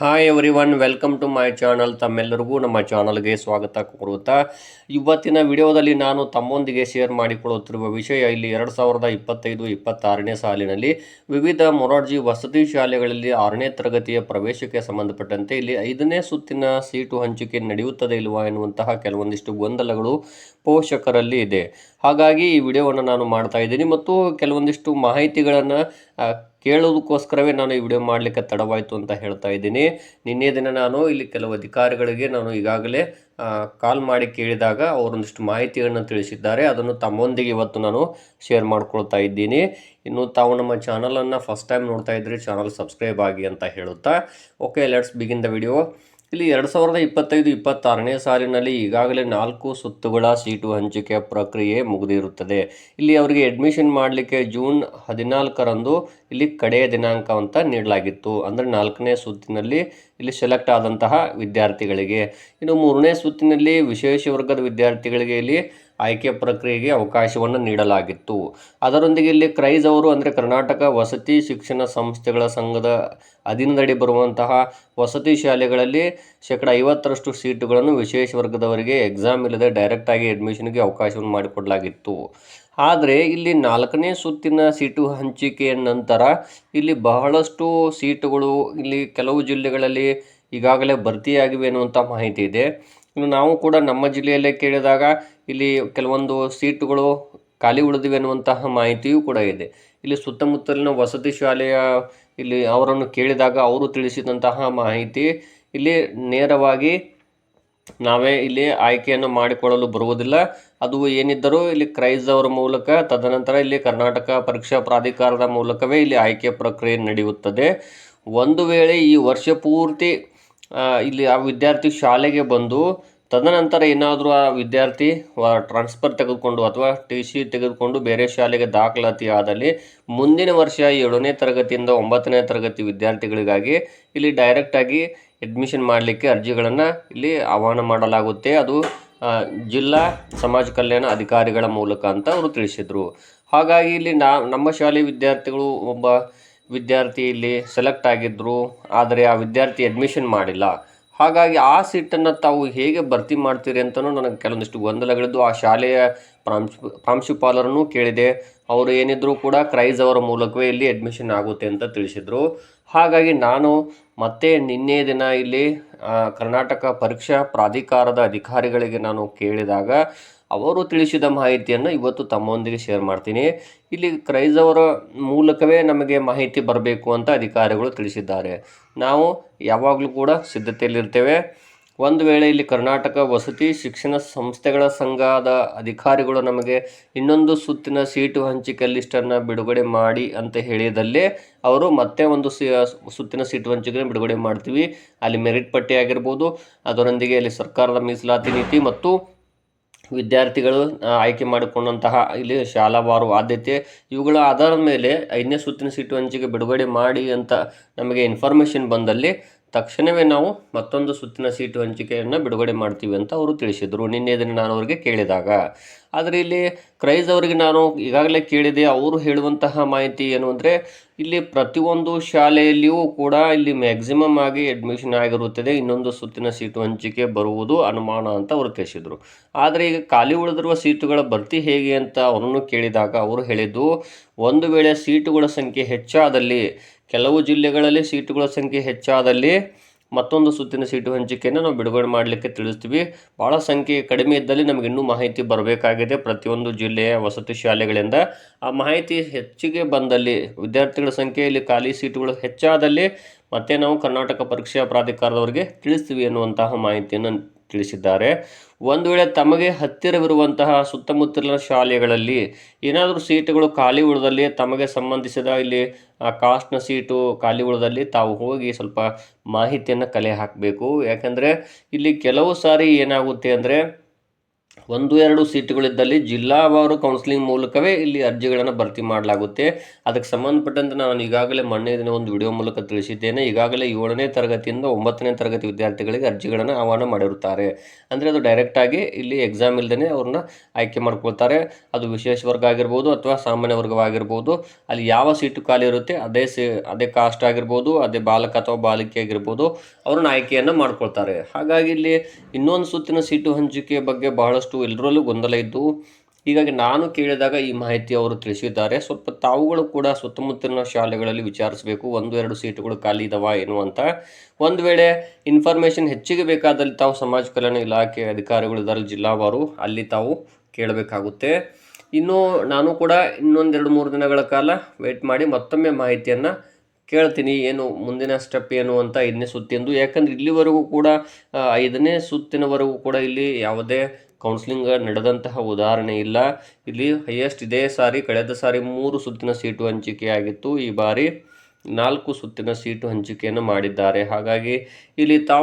Hi everyone welcome to my channel ತಮ್ಮೆಲ್ಲರಿಗೂ ನಮ್ಮ ಚಾನಲ್ಗೆ ಸ್ವಾಗತ ಕೋರುತ್ತಾ. ಇವತ್ತಿನ ವಿಡಿಯೋದಲ್ಲಿ ನಾನು ತಮ್ಮೊಂದಿಗೆ ಶೇರ್ ಮಾಡಿಕೊಳ್ಳುತ್ತಿರುವ ವಿಷಯ ಇಲ್ಲಿ ಎರಡು ಸಾವಿರದ ಇಪ್ಪತ್ತೈದು, ಇಪ್ಪತ್ತಾರನೇ ಸಾಲಿನಲ್ಲಿ ವಿವಿಧ ಮೊರಾರ್ಜಿ ವಸತಿ ಶಾಲೆಗಳಲ್ಲಿ ಆರನೇ ತರಗತಿಯ ಪ್ರವೇಶಕ್ಕೆ ಸಂಬಂಧಪಟ್ಟಂತೆ ಇಲ್ಲಿ ಐದನೇ ಸುತ್ತಿನ ಸೀಟು ಹಂಚಿಕೆ ನಡೆಯುತ್ತದೆ ಇಲ್ವಾ ಎನ್ನುವಂತಹ ಕೆಲವೊಂದಿಷ್ಟು ಗೊಂದಲಗಳು ಪೋಷಕರಲ್ಲಿ ಇದೆ. ಹಾಗಾಗಿ ಈ ವಿಡಿಯೋವನ್ನು ನಾನು ಮಾಡ್ತಾ ಇದ್ದೀನಿ ಮತ್ತು ಕೆಲವೊಂದಿಷ್ಟು ಮಾಹಿತಿಗಳನ್ನು ಕೇಳೋದಕ್ಕೋಸ್ಕರವೇ ನಾನು ಈ ವಿಡಿಯೋ ಮಾಡಲಿಕ್ಕೆ ತಡವಾಯಿತು ಅಂತ ಹೇಳ್ತಾ ಇದ್ದೀನಿ. ನಿನ್ನೆ ದಿನ ನಾನು ಇಲ್ಲಿ ಕೆಲವು ಅಧಿಕಾರಿಗಳಿಗೆ ನಾನು ಈಗಾಗಲೇ ಕಾಲ್ ಮಾಡಿ ಕೇಳಿದಾಗ ಅವರೊಂದಿಷ್ಟು ಮಾಹಿತಿಯನ್ನು ತಿಳಿಸಿದ್ದಾರೆ. ಅದನ್ನು ತಮ್ಮೊಂದಿಗೆ ಇವತ್ತು ನಾನು ಶೇರ್ ಮಾಡ್ಕೊಳ್ತಾ ಇದ್ದೀನಿ. ಇನ್ನು ತಾವು ನಮ್ಮ ಚಾನಲನ್ನು ಫಸ್ಟ್ ಟೈಮ್ ನೋಡ್ತಾ ಇದ್ದರೆ ಚಾನಲ್ ಸಬ್ಸ್ಕ್ರೈಬ್ ಆಗಿ ಅಂತ ಹೇಳುತ್ತಾ. Okay, let's begin the video. ಇಲ್ಲಿ ಎರಡು ಸಾವಿರದ ಇಪ್ಪತ್ತೈದು, ಇಪ್ಪತ್ತಾರನೇ ಸಾಲಿನಲ್ಲಿ ಈಗಾಗಲೇ ನಾಲ್ಕು ಸುತ್ತುಗಳ ಸೀಟು ಹಂಚಿಕೆ ಪ್ರಕ್ರಿಯೆ ಮುಗಿದಿರುತ್ತದೆ. ಇಲ್ಲಿ ಅವರಿಗೆ ಅಡ್ಮಿಷನ್ ಮಾಡಲಿಕ್ಕೆ ಜೂನ್ ಹದಿನಾಲ್ಕರಂದು ಇಲ್ಲಿ ಕಡೆಯ ದಿನಾಂಕ ಅಂತ ನೀಡಲಾಗಿತ್ತು. ಅಂದರೆ ನಾಲ್ಕನೇ ಸುತ್ತಿನಲ್ಲಿ ಇಲ್ಲಿ ಸೆಲೆಕ್ಟ್ ಆದಂತಹ ವಿದ್ಯಾರ್ಥಿಗಳಿಗೆ. ಇನ್ನು ಮೂರನೇ ಸುತ್ತಿನಲ್ಲಿ ವಿಶೇಷ ವರ್ಗದ ವಿದ್ಯಾರ್ಥಿಗಳಿಗೆ ಇಲ್ಲಿ ಆಯ್ಕೆ ಪ್ರಕ್ರಿಯೆಗೆ ಅವಕಾಶವನ್ನು ನೀಡಲಾಗಿತ್ತು. ಅದರೊಂದಿಗೆ ಇಲ್ಲಿ ಕ್ರೈಸ್ ಅವರು ಅಂದರೆ ಕರ್ನಾಟಕ ವಸತಿ ಶಿಕ್ಷಣ ಸಂಸ್ಥೆಗಳ ಸಂಘದ ಅಧೀನದಡಿ ಬರುವಂತಹ ವಸತಿ ಶಾಲೆಗಳಲ್ಲಿ ಶೇಕಡ ಐವತ್ತರಷ್ಟು ಸೀಟುಗಳನ್ನು ವಿಶೇಷ ವರ್ಗದವರಿಗೆ ಎಕ್ಸಾಮ್ ಇಲ್ಲದೆ ಡೈರೆಕ್ಟಾಗಿ ಅಡ್ಮಿಷನ್ಗೆ ಅವಕಾಶವನ್ನು ಮಾಡಿಕೊಡಲಾಗಿತ್ತು. ಆದರೆ ಇಲ್ಲಿ ನಾಲ್ಕನೇ ಸುತ್ತಿನ ಸೀಟು ಹಂಚಿಕೆಯ ನಂತರ ಇಲ್ಲಿ ಬಹಳಷ್ಟು ಸೀಟುಗಳು ಇಲ್ಲಿ ಕೆಲವು ಜಿಲ್ಲೆಗಳಲ್ಲಿ ಈಗಾಗಲೇ ಭರ್ತಿಯಾಗಿವೆ ಅನ್ನುವಂಥ ಮಾಹಿತಿ ಇದೆ. ಇನ್ನು ನಾವು ಕೂಡ ನಮ್ಮ ಜಿಲ್ಲೆಯಲ್ಲೇ ಕೇಳಿದಾಗ ಇಲ್ಲಿ ಕೆಲವೊಂದು ಸೀಟುಗಳು ಖಾಲಿ ಉಳಿದಿವೆ ಅನ್ನುವಂತಹ ಮಾಹಿತಿಯೂ ಕೂಡ ಇದೆ. ಇಲ್ಲಿ ಸುತ್ತಮುತ್ತಲಿನ ವಸತಿ ಶಾಲೆಯ ಇಲ್ಲಿ ಅವರನ್ನು ಕೇಳಿದಾಗ ಅವರು ತಿಳಿಸಿದಂತಹ ಮಾಹಿತಿ ಇಲ್ಲಿ ನೇರವಾಗಿ ನಾವೇ ಇಲ್ಲಿ ಆಯ್ಕೆಯನ್ನು ಮಾಡಿಕೊಳ್ಳಲು ಬರುವುದಿಲ್ಲ. ಅದು ಏನಿದ್ದರೂ ಇಲ್ಲಿ ಕ್ರೈಸ್ ಅವರ ಮೂಲಕ, ತದನಂತರ ಇಲ್ಲಿ ಕರ್ನಾಟಕ ಪರೀಕ್ಷಾ ಪ್ರಾಧಿಕಾರದ ಮೂಲಕವೇ ಇಲ್ಲಿ ಆಯ್ಕೆ ಪ್ರಕ್ರಿಯೆ ನಡೆಯುತ್ತದೆ. ಒಂದು ವೇಳೆ ಈ ವರ್ಷ ಪೂರ್ತಿ ಇಲ್ಲಿ ಆ ವಿದ್ಯಾರ್ಥಿ ಶಾಲೆಗೆ ಬಂದು ತದನಂತರ ಏನಾದರೂ ಆ ವಿದ್ಯಾರ್ಥಿ ಟ್ರಾನ್ಸ್ಫರ್ ತೆಗೆದುಕೊಂಡು ಅಥವಾ ಟಿ ಸಿ ತೆಗೆದುಕೊಂಡು ಬೇರೆ ಶಾಲೆಗೆ ದಾಖಲಾತಿ ಆದಲ್ಲಿ ಮುಂದಿನ ವರ್ಷ ಏಳನೇ ತರಗತಿಯಿಂದ ಒಂಬತ್ತನೇ ತರಗತಿ ವಿದ್ಯಾರ್ಥಿಗಳಿಗಾಗಿ ಇಲ್ಲಿ ಡೈರೆಕ್ಟಾಗಿ ಅಡ್ಮಿಷನ್ ಮಾಡಲಿಕ್ಕೆ ಅರ್ಜಿಗಳನ್ನು ಇಲ್ಲಿ ಆಹ್ವಾನ ಮಾಡಲಾಗುತ್ತೆ. ಅದು ಜಿಲ್ಲಾ ಸಮಾಜ ಕಲ್ಯಾಣ ಅಧಿಕಾರಿಗಳ ಮೂಲಕ ಅಂತ ಅವರು ತಿಳಿಸಿದರು. ಹಾಗಾಗಿ ಇಲ್ಲಿ ನಾ, ನಮ್ಮ ಶಾಲೆ ವಿದ್ಯಾರ್ಥಿಗಳು ಒಬ್ಬ ವಿದ್ಯಾರ್ಥಿ ಇಲ್ಲಿ ಸೆಲೆಕ್ಟ್ ಆಗಿದ್ದರು ಆದರೆ ಆ ವಿದ್ಯಾರ್ಥಿ ಅಡ್ಮಿಷನ್ ಮಾಡಿಲ್ಲ. ಹಾಗಾಗಿ ಆ ಸೀಟನ್ನು ತಾವು ಹೇಗೆ ಭರ್ತಿ ಮಾಡ್ತೀರಿ ಅಂತಲೂ ನನಗೆ ಕೆಲವೊಂದಿಷ್ಟು ಗೊಂದಲಗಳಿದ್ದು. ಆ ಶಾಲೆಯ ಪ್ರಾಂಶು, ಪ್ರಾಂಶುಪಾಲರನ್ನು ಕೇಳಿದೆ. ಅವರು ಏನಿದ್ರು ಕೂಡ ಕ್ರೈಸ್ ಅವರ ಮೂಲಕವೇ ಇಲ್ಲಿ ಅಡ್ಮಿಷನ್ ಆಗುತ್ತೆ ಅಂತ ತಿಳಿಸಿದರು. ಹಾಗಾಗಿ ನಾನು ಮತ್ತೆ ನಿನ್ನೆ ದಿನ ಇಲ್ಲಿ ಕರ್ನಾಟಕ ಪರೀಕ್ಷಾ ಪ್ರಾಧಿಕಾರದ ಅಧಿಕಾರಿಗಳಿಗೆ ನಾನು ಕೇಳಿದಾಗ ಅವರು ತಿಳಿಸಿದ ಮಾಹಿತಿಯನ್ನು ಇವತ್ತು ತಮ್ಮೊಂದಿಗೆ ಶೇರ್ ಮಾಡ್ತೀನಿ. ಇಲ್ಲಿ ಕ್ರೈಸ್ ಅವರ ಮೂಲಕವೇ ನಮಗೆ ಮಾಹಿತಿ ಬರಬೇಕು ಅಂತ ಅಧಿಕಾರಿಗಳು ತಿಳಿಸಿದ್ದಾರೆ. ನಾವು ಯಾವಾಗಲೂ ಕೂಡ ಸಿದ್ಧತೆಯಲ್ಲಿರ್ತೇವೆ. ಒಂದು ವೇಳೆ ಇಲ್ಲಿ ಕರ್ನಾಟಕ ವಸತಿ ಶಿಕ್ಷಣ ಸಂಸ್ಥೆಗಳ ಸಂಘದ ಅಧಿಕಾರಿಗಳು ನಮಗೆ ಇನ್ನೊಂದು ಸುತ್ತಿನ ಸೀಟು ಹಂಚಿಕೆ ಲಿಸ್ಟನ್ನು ಬಿಡುಗಡೆ ಮಾಡಿ ಅಂತ ಹೇಳಿದಲ್ಲಿ ಅವರು ಮತ್ತೆ ಒಂದು ಸುತ್ತಿನ ಸೀಟು ಹಂಚಿಕೆ ಬಿಡುಗಡೆ ಮಾಡ್ತೀವಿ. ಅಲ್ಲಿ ಮೆರಿಟ್ ಪಟ್ಟಿ ಆಗಿರ್ಬೋದು. ಅದರೊಂದಿಗೆ ಅಲ್ಲಿ ಸರ್ಕಾರದ ಮೀಸಲಾತಿ ನೀತಿ ಮತ್ತು ವಿದ್ಯಾರ್ಥಿಗಳು ಆಯ್ಕೆ ಮಾಡಿಕೊಂಡಂತಹ ಇಲ್ಲಿ ಶಾಲಾವಾರು ಆದ್ಯತೆ. ಇವುಗಳ ಆಧಾರದ ಮೇಲೆ ಐದನೇ ಸುತ್ತಿನ ಸೀಟು ಹಂಚಿಕೆ ಬಿಡುಗಡೆ ಮಾಡಿ ಅಂತ ನಮಗೆ ಇನ್ಫಾರ್ಮೇಷನ್ ಬಂದಲ್ಲಿ ತಕ್ಷಣವೇ ನಾವು ಮತ್ತೊಂದು ಸುತ್ತಿನ ಸೀಟು ಹಂಚಿಕೆಯನ್ನು ಬಿಡುಗಡೆ ಮಾಡ್ತೀವಿ ಅಂತ ಅವರು ತಿಳಿಸಿದರು. ನಿನ್ನೆ ಇದನ್ನು ನಾನು ಅವರಿಗೆ ಕೇಳಿದಾಗ. ಆದರೆ ಇಲ್ಲಿ ಕ್ರೈಸ್ ಅವರಿಗೆ ನಾನು ಈಗಾಗಲೇ ಕೇಳಿದೆ. ಅವರು ಹೇಳುವಂತಹ ಮಾಹಿತಿ ಏನು ಅಂದರೆ ಇಲ್ಲಿ ಪ್ರತಿಯೊಂದು ಶಾಲೆಯಲ್ಲಿಯೂ ಕೂಡ ಇಲ್ಲಿ ಮ್ಯಾಕ್ಸಿಮಮ್ ಆಗಿ ಅಡ್ಮಿಷನ್ ಆಗಿರುತ್ತದೆ. ಇನ್ನೊಂದು ಸುತ್ತಿನ ಸೀಟು ಹಂಚಿಕೆ ಬರುವುದು ಅನುಮಾನ ಅಂತ ಅವರು ತಿಳಿಸಿದರು. ಆದರೆ ಈಗ ಖಾಲಿ ಉಳಿದಿರುವ ಸೀಟುಗಳ ಭರ್ತಿ ಹೇಗೆ ಅಂತ ಅವರನ್ನು ಕೇಳಿದಾಗ ಅವರು ಹೇಳಿದ್ದು, ಒಂದು ವೇಳೆ ಸೀಟುಗಳ ಸಂಖ್ಯೆ ಹೆಚ್ಚಾದಲ್ಲಿ, ಕೆಲವು ಜಿಲ್ಲೆಗಳಲ್ಲಿ ಸೀಟುಗಳ ಸಂಖ್ಯೆ ಹೆಚ್ಚಾದಲ್ಲಿ ಮತ್ತೊಂದು ಸುತ್ತಿನ ಸೀಟು ಹಂಚಿಕೆಯನ್ನು ನಾವು ಬಿಡುಗಡೆ ಮಾಡಲಿಕ್ಕೆ ತಿಳಿಸ್ತೀವಿ. ಭಾಳ ಸಂಖ್ಯೆ ಕಡಿಮೆ ಇದ್ದಲ್ಲಿ ನಮಗೆ ಇನ್ನೂ ಮಾಹಿತಿ ಬರಬೇಕಾಗಿದೆ ಪ್ರತಿಯೊಂದು ಜಿಲ್ಲೆಯ ವಸತಿ ಶಾಲೆಗಳಿಂದ. ಆ ಮಾಹಿತಿ ಹೆಚ್ಚಿಗೆ ಬಂದಲ್ಲಿ ವಿದ್ಯಾರ್ಥಿಗಳ ಸಂಖ್ಯೆಯಲ್ಲಿ ಖಾಲಿ ಸೀಟುಗಳು ಹೆಚ್ಚಾದಲ್ಲಿ ಮತ್ತೆ ನಾವು ಕರ್ನಾಟಕ ಪರೀಕ್ಷಾ ಪ್ರಾಧಿಕಾರದವರಿಗೆ ತಿಳಿಸ್ತೀವಿ ಎನ್ನುವಂತಹ ಮಾಹಿತಿಯನ್ನು ತಿಳಿಸಿದ್ದಾರೆ. ಒಂದು ವೇಳೆ ತಮಗೆ ಹತ್ತಿರವಿರುವಂತಹ ಸುತ್ತಮುತ್ತಲಿನ ಶಾಲೆಗಳಲ್ಲಿ ಏನಾದರೂ ಸೀಟುಗಳು ಖಾಲಿ ಉಳಿದಲ್ಲಿ ತಮಗೆ ಸಂಬಂಧಿಸಿದ ಇಲ್ಲಿ ಕಾಸ್ಟ್ನ ಸೀಟು ಖಾಲಿ ಉಳಿದಲ್ಲಿ ತಾವು ಹೋಗಿ ಸ್ವಲ್ಪ ಮಾಹಿತಿಯನ್ನು ಕಲೆ ಹಾಕಬೇಕು. ಯಾಕಂದರೆ ಇಲ್ಲಿ ಕೆಲವು ಸಾರಿ ಏನಾಗುತ್ತೆ ಅಂದರೆ ಒಂದು ಎರಡು ಸೀಟುಗಳಿದ್ದಲ್ಲಿ ಜಿಲ್ಲಾವಾರು ಕೌನ್ಸಿಲಿಂಗ್ ಮೂಲಕವೇ ಇಲ್ಲಿ ಅರ್ಜಿಗಳನ್ನು ಭರ್ತಿ ಮಾಡಲಾಗುತ್ತೆ. ಅದಕ್ಕೆ ಸಂಬಂಧಪಟ್ಟಂತೆ ನಾನು ಈಗಾಗಲೇ ಮೊನ್ನೆ ದಿನ ಒಂದು ವಿಡಿಯೋ ಮೂಲಕ ತಿಳಿಸಿದ್ದೇನೆ. ಈಗಾಗಲೇ ಏಳನೇ ತರಗತಿಯಿಂದ ಒಂಬತ್ತನೇ ತರಗತಿ ವಿದ್ಯಾರ್ಥಿಗಳಿಗೆ ಅರ್ಜಿಗಳನ್ನು ಆಹ್ವಾನ ಮಾಡಿರುತ್ತಾರೆ. ಅಂದರೆ ಅದು ಡೈರೆಕ್ಟಾಗಿ ಇಲ್ಲಿ ಎಕ್ಸಾಮ್ ಇಲ್ಲದೇ ಅವ್ರನ್ನ ಆಯ್ಕೆ ಮಾಡ್ಕೊಳ್ತಾರೆ. ಅದು ವಿಶೇಷ ವರ್ಗ ಆಗಿರ್ಬೋದು ಅಥವಾ ಸಾಮಾನ್ಯ ವರ್ಗವಾಗಿರ್ಬೋದು. ಅಲ್ಲಿ ಯಾವ ಸೀಟು ಖಾಲಿ ಇರುತ್ತೆ ಅದೇ ಸೇ, ಅದೇ ಕಾಸ್ಟ್ ಆಗಿರ್ಬೋದು, ಅದೇ ಬಾಲಕ ಅಥವಾ ಬಾಲಿಕೆ ಆಗಿರ್ಬೋದು, ಅವ್ರನ್ನ ಆಯ್ಕೆಯನ್ನು ಮಾಡ್ಕೊಳ್ತಾರೆ. ಹಾಗಾಗಿ ಇಲ್ಲಿ ಇನ್ನೊಂದು ಸುತ್ತಿನ ಸೀಟು ಹಂಚಿಕೆ ಬಗ್ಗೆ ಬಹಳಷ್ಟು ಎಲ್ಲರಲ್ಲೂ ಗೊಂದಲ ಇದ್ದು, ಹೀಗಾಗಿ ನಾನು ಕೇಳಿದಾಗ ಈ ಮಾಹಿತಿ ಅವರು ತಿಳಿಸಿದ್ದಾರೆ. ಸ್ವಲ್ಪ ತಾವುಗಳು ಕೂಡ ಸುತ್ತಮುತ್ತಲಿನ ಶಾಲೆಗಳಲ್ಲಿ ವಿಚಾರಿಸಬೇಕು. ಒಂದು, ಎರಡು ಸೀಟುಗಳು ಖಾಲಿ ಇದಾವ ಏನು ಅಂತ. ಒಂದು ವೇಳೆ ಇನ್ಫಾರ್ಮೇಷನ್ ಹೆಚ್ಚಿಗೆ ಬೇಕಾದಲ್ಲಿ ತಾವು ಸಮಾಜ ಕಲ್ಯಾಣ ಇಲಾಖೆ ಅಧಿಕಾರಿಗಳು ಇದ್ದಾರೆ, ಜಿಲ್ಲಾವಾರು, ಅಲ್ಲಿ ತಾವು ಕೇಳಬೇಕಾಗುತ್ತೆ. ಇನ್ನು ನಾನು ಕೂಡ ಇನ್ನೊಂದೆರಡು ಮೂರು ದಿನಗಳ ಕಾಲ ವೆಯ್ಟ್ ಮಾಡಿ ಮತ್ತೊಮ್ಮೆ ಮಾಹಿತಿಯನ್ನು ಕೇಳ್ತೀನಿ. ಏನು ಮುಂದಿನ ಸ್ಟೆಪ್ ಏನು ಅಂತ ಐದನೇ ಸುತ್ತಿಂದು. ಯಾಕಂದರೆ ಇಲ್ಲಿವರೆಗೂ ಕೂಡ ಐದನೇ ಸುತ್ತಿನವರೆಗೂ ಕೂಡ ಇಲ್ಲಿ ಯಾವುದೇ ಕೌನ್ಸಿಲಿಂಗ್ ನಡೆದಂತಹ ಉದಾಹರಣೆ ಇಲ್ಲ. ಇಲ್ಲಿ ಹೈಯೆಸ್ಟ್ ಇದೇ ಸಾರಿ, ಕಳೆದ ಸಾರಿ ಮೂರು ಸುತ್ತಿನ ಸೀಟು ಹಂಚಿಕೆಯಾಗಿತ್ತು. ಈ ಬಾರಿ ನಾಲ್ಕು ಸುತ್ತಿನ ಸೀಟು ಹಂಚಿಕೆಯನ್ನು ಮಾಡಿದ್ದಾರೆ. ಹಾಗಾಗಿ ಇಲ್ಲಿ ತಾವು